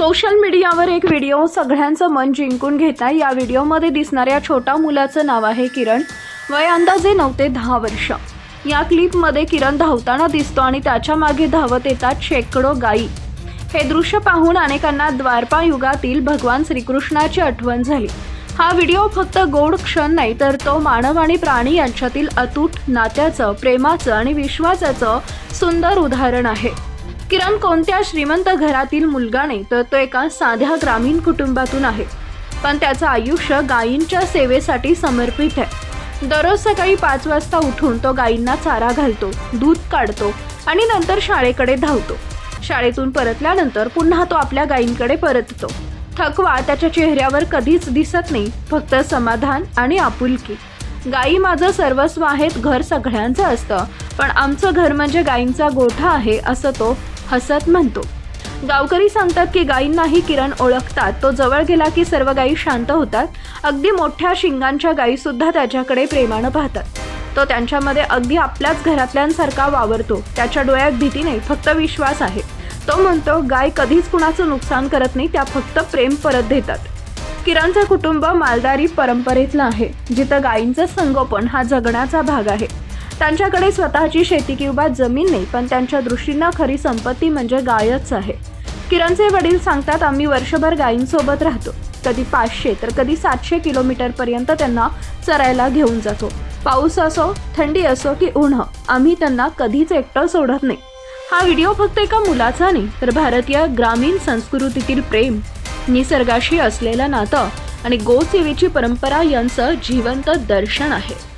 Social मीडियावर एक video सगळ्यांचं मन जिंकून घेत आहे या व्हिडिओमध्ये दिसणाऱ्या छोट्या मुलाचं नाव आहे किरण. वय अंदाजे नऊ ते दहा वर्ष. या क्लिपमध्ये किरण धावताना दिसतो आणि त्याच्यामागे धावत येतात शेकडो गायी. हे दृश्य पाहून अनेकांना द्वारपा युगातील भगवान श्रीकृष्णाची आठवण झाली. हा व्हिडिओ फक्त गोड क्षण नाही तर तो मानव आणि प्राणी यांच्यातील अतूट नात्याचं प्रेमाचं आणि विश्वासाचं सुंदर उदाहरण आहे. किरण कोणत्या श्रीमंत घरातील मुलगा नाही तर तो एका साध्या ग्रामीण कुटुंबातून आहे. पण त्याचं आयुष्य गायींच्या सेवेसाठी समर्पित आहे. दररोज सकाळी पाच वाजता उठून तो गायींना चारा घालतो दूध काढतो आणि नंतर शाळेकडे धावतो. शाळेतून परतल्यानंतर पुन्हा तो आपल्या गायींकडे परततो. थकवा त्याच्या चेहऱ्यावर कधीच दिसत नाही फक्त समाधान आणि आपुलकी. गायी माझं सर्वस्व आहेत घर सगळ्यांचं असतं पण आमचं घर म्हणजे गायींचा गोठा आहे असं तो हसत म्हणतो. गावकरी सांगतात की गायींनाही किरण ओळखतात. तो जवळ गेला की सर्व गायी शांत होतात. अगदी मोठ्या शिंगांच्या गायी सुद्धा त्याच्याकडे प्रेमानं पाहतात. तो त्यांच्यामध्ये अगदी आपल्याच घरातल्यांसारखा वावरतो. त्याच्या डोळ्यात भीती नाही फक्त विश्वास आहे. तो म्हणतो गाय कधीच कुणाचं नुकसान करत नाही त्या फक्त प्रेम परत देतात. किरणचं कुटुंब मालदारी परंपरेतलं आहे जिथं गायींचं संगोपन हा जगण्याचा भाग आहे. त्यांच्याकडे स्वतःची शेती किंवा जमीन नाही पण त्यांच्या दृष्टीनं खरी संपत्ती म्हणजे गायच आहे. किरणचे वडील सांगतात आम्ही वर्षभर गायींसोबत राहतो. कधी पाचशे तर कधी सातशे किलोमीटरपर्यंत त्यांना चरायला घेऊन जातो. पाऊस असो थंडी असो की उन्ह आम्ही त्यांना कधीच एकटं सोडत नाही. हा व्हिडिओ फक्त एका मुलाचा नाही तर भारतीय ग्रामीण संस्कृतीतील प्रेम निसर्गाशी असलेलं नातं आणि गोसेवेची परंपरा यांचं जिवंत दर्शन आहे.